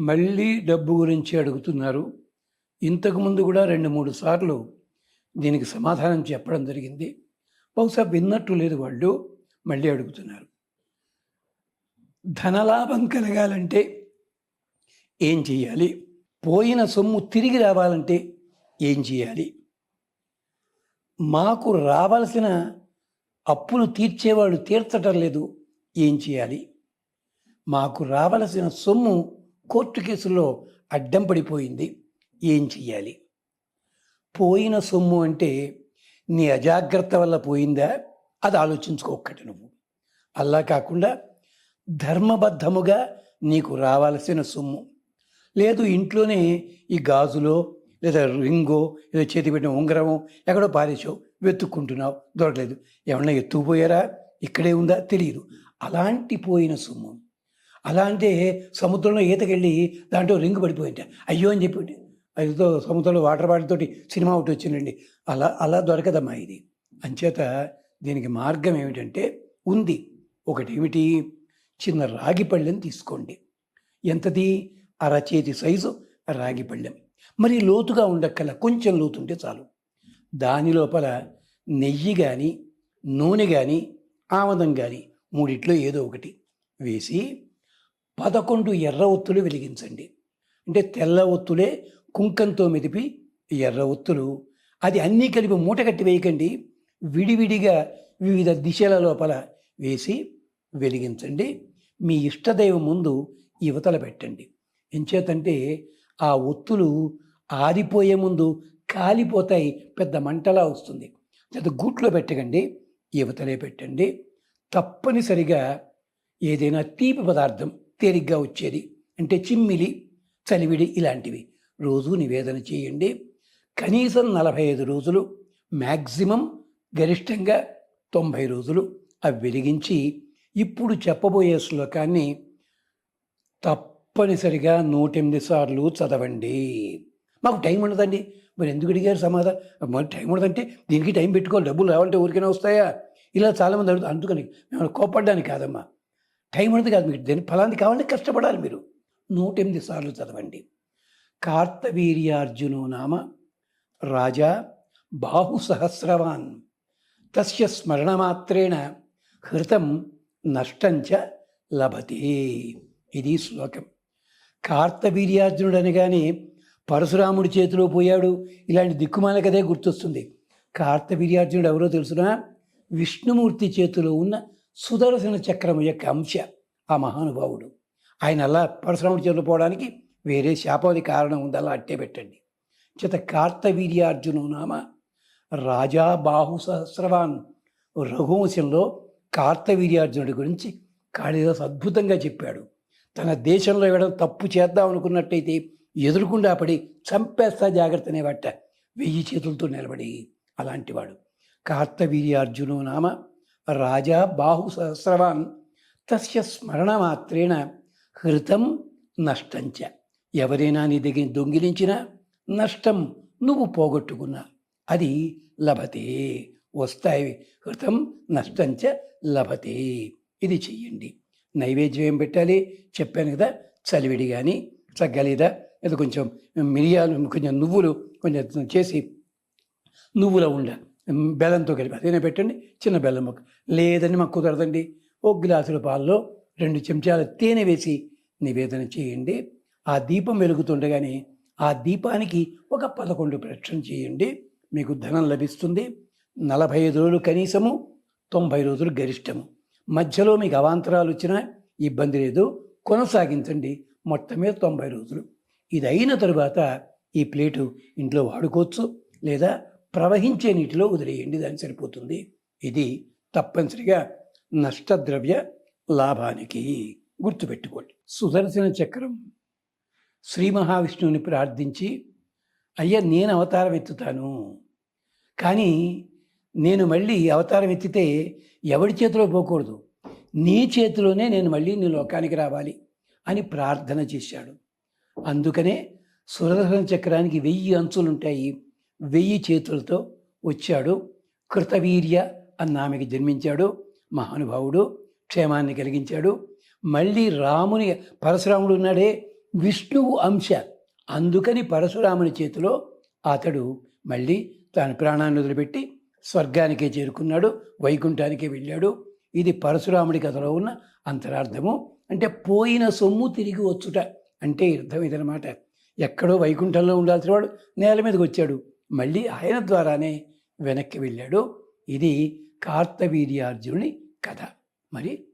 మళ్ళీ డబ్బు గురించి అడుగుతున్నారు. ఇంతకుముందు కూడా రెండు మూడు సార్లు దీనికి సమాధానం చెప్పడం జరిగింది. బహుశా విన్నట్టు లేదు వాళ్ళు మళ్ళీ అడుగుతున్నారు. ధనలాభం కలగాలంటే ఏం చేయాలి పోయిన సొమ్ము తిరిగి రావాలంటే ఏం చేయాలి మాకు రావాల్సిన అప్పులు తీర్చేవాడు తీర్చటం లేదు ఏం చేయాలి మాకు రావలసిన సొమ్ము కోర్టు కేసులో అడ్డం పడిపోయింది. ఏం చెయ్యాలి? పోయిన సొమ్ము అంటే నీ అజాగ్రత్త వల్ల పోయిందా? అది ఆలోచించుకోక్కటి నువ్వు. అలా కాకుండా ధర్మబద్ధముగా నీకు రావాల్సిన సొమ్ము. లేదు ఇంట్లోనే ఈ గాజులో లేదా రింగో లేదా చేతి పెట్టిన ఉంగరమో ఎక్కడో పారేసావు వెతుక్కుంటున్నావు దొరకలేదు. ఏమన్నా ఎత్తుకుపోయారా? ఇక్కడే ఉందా? తెలియదు అలాంటి పోయిన సొమ్ము. అలా అంటే సముద్రంలో ఈతకెళ్ళి దాంట్లో రింగ్ పడిపోయింట అయ్యో అని చెప్పి అదితో సముద్రంలో వాటర్ బాటిల్ తోటి సినిమా ఒకటి వచ్చిందండి. అలా అలా దొరకదమ్మా ఇది. అంచేత దీనికి మార్గం ఏమిటంటే ఉంది. ఒకటి ఏమిటి చిన్న రాగి పళ్ళెం తీసుకోండి. ఎంతది? అరచేతి సైజు రాగి పళ్ళెం. మరి లోతుగా ఉండక్కల కొంచెం లోతుంటే చాలు. దాని లోపల నెయ్యి కానీ నూనె కానీ ఆమదం కానీ మూడిట్లో ఏదో ఒకటి వేసి పదకొండు ఎర్ర ఒత్తులు వెలిగించండి. అంటే తెల్ల ఒత్తులే కుంకంతో మెదిపి ఎర్ర ఒత్తులు. అది అన్నీ కలిపి మూట కట్టి వేయకండి. విడివిడిగా వివిధ దిశల లోపల వేసి వెలిగించండి. మీ ఇష్టదైవం ముందు యువతల పెట్టండి. ఎంచేతంటే ఆ ఒత్తులు ఆరిపోయే ముందు కాలిపోతాయి పెద్ద మంటలా వస్తుంది. లేదా గూట్లో పెట్టకండి యువతలే పెట్టండి. తప్పనిసరిగా ఏదైనా తీపి పదార్థం తేలిగ్గా వచ్చేది. అంటే చిమ్మిలి చలివిడి ఇలాంటివి. రోజు నివేదన చేయండి. కనీసం నలభై ఐదు రోజులు మ్యాక్సిమం గరిష్టంగా తొంభై రోజులు అవి వెలిగించి ఇప్పుడు చెప్పబోయే శ్లోకాన్ని తప్పనిసరిగా నూటెనిమిది సార్లు చదవండి. మాకు టైం ఉండదండి. మరి ఎందుకు అడిగారు సమాధానం? మరి టైం ఉండదంటే దీనికి టైం పెట్టుకోవాలి. డబ్బులు రావాలంటే ఊరికైనా వస్తాయా? ఇలా చాలామంది అడుగుతారు అందుకని మేము కోపడ్డానికి కాదమ్మా. టైం ఉండదు కాదు మీకు. దేని ఫలాన్ని కావాలంటే కష్టపడాలి మీరు. నూటెనిమిది సార్లు చదవండి. కార్తవీర్యార్జునో నామ రాజా బాహు సహస్రవాన్ తస్య స్మరణమాత్రేణ హృతం నష్టంచ లభతే. ఇది శ్లోకం. కార్తవీర్యార్జునుడు అనగానే పరశురాముడి చేతిలో పోయాడు. ఇలాంటి దిక్కుమాల కదే గుర్తొస్తుంది. కార్తవీర్యార్జునుడు ఎవరో తెలుసునా? విష్ణుమూర్తి చేతిలో ఉన్న సుదర్శన చక్రం యొక్క అంశ ఆ మహానుభావుడు. ఆయన అలా పరశురాముడు చేతిలో వేరే శాపాది కారణం ఉంది అలా అట్టే పెట్టండి. చేత కార్తవీర్యార్జును నామ రాజా బాహు సహస్రవాన్ రఘువంశంలో కార్తవీర్యార్జునుడి గురించి కాళిదాస్ అద్భుతంగా చెప్పాడు. తన దేశంలో ఇవ్వడం తప్పు చేద్దాం అనుకున్నట్టయితే ఎదురుకుండా పడి చంపేస్తా జాగ్రత్త అనేవట వెయ్యి చేతులతో నిలబడి అలాంటివాడు. కార్తవీర్యార్జును నామ రాజా బాహు సహస్రవాన్. తస్య స్మరణమాత్రేణ హృతం నష్టంచ ఎవరైనా నీ దగ్గర దొంగిలించినా నష్టం నువ్వు పోగొట్టుకున్నా. అది లభతే. వస్తాయి హృతం నష్టంచ లభతే. ఇది చెయ్యండి. నైవేద్యం ఏం పెట్టాలి. చెప్పాను కదా చలివిడి కానీ చగ్గలేదా లేదా కొంచెం మిరియాలు కొంచెం నువ్వులు కొంచెం చేసి నువ్వుల ఉండ. బెల్లంతో కలిపి అదైనా పెట్టండి చిన్న బెల్లం ముక్క లేదని మాకు కుదరదండి. ఒక గ్లాసుల పాలలో రెండు చెంచాల తేనె వేసి నివేదన చేయండి. ఆ దీపం వెలుగుతుండగానే ఆ దీపానికి ఒక పదకొండు ప్రక్షణ చేయండి. మీకు ధనం లభిస్తుంది. నలభై ఐదు రోజులు కనీసము తొంభై రోజులు గరిష్టము. మధ్యలో మీకు అవాంతరాలు వచ్చినా ఇబ్బంది లేదు. కొనసాగించండి. మొత్తం మీద తొంభై రోజులు. ఇది అయిన తరువాత ఈ ప్లేటు ఇంట్లో వాడుకోవచ్చు లేదా ప్రవహించే నీటిలో వదిలేయండి దాని సరిపోతుంది. ఇది తప్పనిసరిగా నష్టద్రవ్య లాభానికి గుర్తుపెట్టుకోండి. సుదర్శన చక్రం. శ్రీ మహావిష్ణువుని ప్రార్థించి అయ్యా నేను అవతారం ఎత్తుతాను. కానీ నేను మళ్ళీ అవతారం ఎత్తితే ఎవడి చేతిలో పోకూడదు? నీ చేతిలోనే నేను మళ్ళీ నీ లోకానికి రావాలి అని ప్రార్థన చేశాడు. అందుకనే సుదర్శన చక్రానికి వెయ్యి అంచులుంటాయి. వెయ్యి చేతులతో వచ్చాడు. కృతవీర్య అన్న ఆమెకి జన్మించాడు. మహానుభావుడు క్షేమాన్ని కలిగించాడు. మళ్ళీ రాముని పరశురాముడు ఉన్నాడే. విష్ణువు అంశ. అందుకని పరశురాముని చేతిలో అతడు మళ్ళీ తన ప్రాణాన్ని వదిలిపెట్టి స్వర్గానికే చేరుకున్నాడు. వైకుంఠానికే వెళ్ళాడు. ఇది పరశురాముడి కథలో ఉన్న అంతరార్థము. అంటే పోయిన సొమ్ము తిరిగి వచ్చుట అంటే అర్థం ఇదనమాట ఎక్కడో వైకుంఠంలో ఉండాల్సిన వాడు నేల మీదకి వచ్చాడు. మళ్ళీ ఆయన ద్వారానే వెనక్కి వెళ్ళాడు. ఇది కార్తవీర్యార్జునుని కథ. మరి